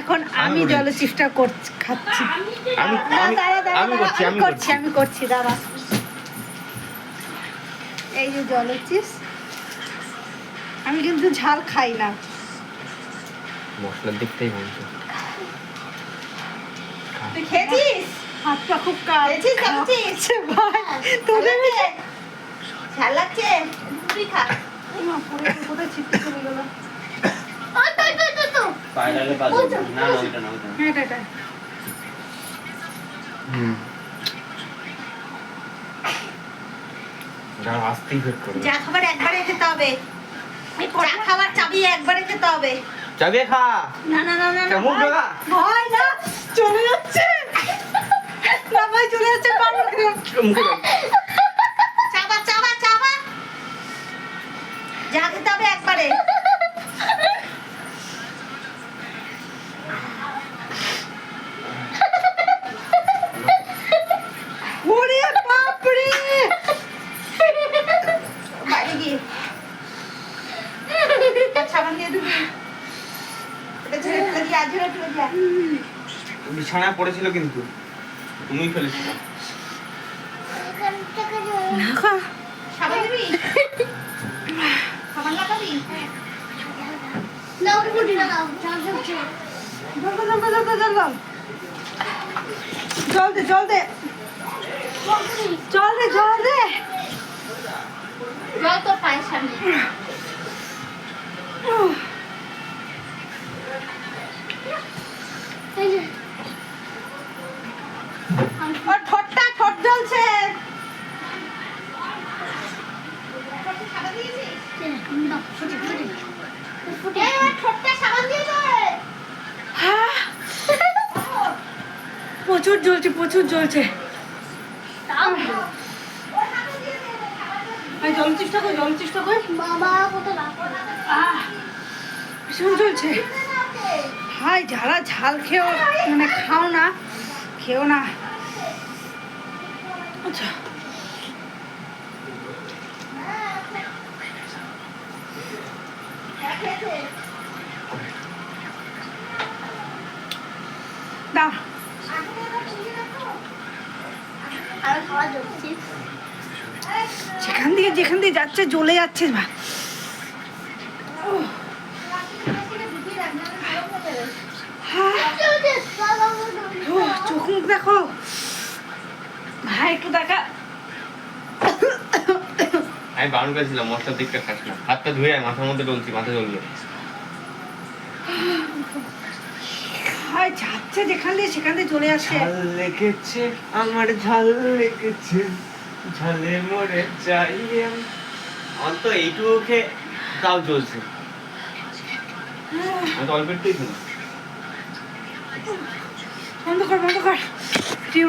এখন আমি। করছি খাচ্ছি। আমি আমি করছি আমি করছি আমি করছি দাঁড়া। এই যে জলের চিপস। আমি কিন্তু ঝাল খাই না। মশলার দিকটাই বলছো। তুই খেয়েছিস? হাতটা খুব খেয়েছিস? ভাই তোদের লাগছে? ঝাল লাগছে তুই খা। যা খাবার একবারে খেতে হবে। যা খাবার চাবি একবারে খেতে হবে। যাবে খা। না না না না না, কেমন ভাই। দাদা না চলে যাচ্ছে। না চলে যাচ্ছে পারব মুখে দাও। চাবা চাবা চাবা যা খেতে হবে একবারে ওরে বাপরে বাইরে গিয়ে আর সাবান দিয়ে দিবি এটা ঝেড়ে ফেলে দিয়ে আর ঝেড়ে ফেলে দিয়ে বিছানায় পড়েছিল কিন্তু। তুমি ফেলেছিল। জল দে, জল দে, জল দে, জল দে। জল তোর পায়ের সামনে উহ, ওর ঠোঁটটা ঠোঁট জ্বলছে এই, ওর ঠোঁটটা সাবান দিয়ে দে। হ্যাঁ। প্রচুর জ্বলছে প্রচুর জ্বলছে। জল চেষ্টা কর জল চেষ্টা কর। ভীষণ জ্বলছে। হাই যারা ঝাল খেও মানে খাও না খেও না। আচ্ছা। দাও যেখান দিয়ে যেখান দিয়ে যাচ্ছে জ্বলে যাচ্ছে উহ, হ্যাঁ। চোখ মুখ দেখো। ভাই একটু দেখা। আমি বারণ করেছিলাম মশলার দিকটা খাস না। হাতটা ধুয়ে আয়, মাথার মধ্যে ডলছি মাথা জ্বলবে ভাই যাচ্ছে যেখান দিয়ে সেখান দিয়ে চলে যাচ্ছে ঝাল লেগেছে আমার ঝাল লেগেছে ঝালে মরে যাই আমি। আমার তো এইটুকু খেয়ে তাও চলছে আমি তো অল্প একটুই খেলাম। বন্ধ কর বন্ধ কর। টিউ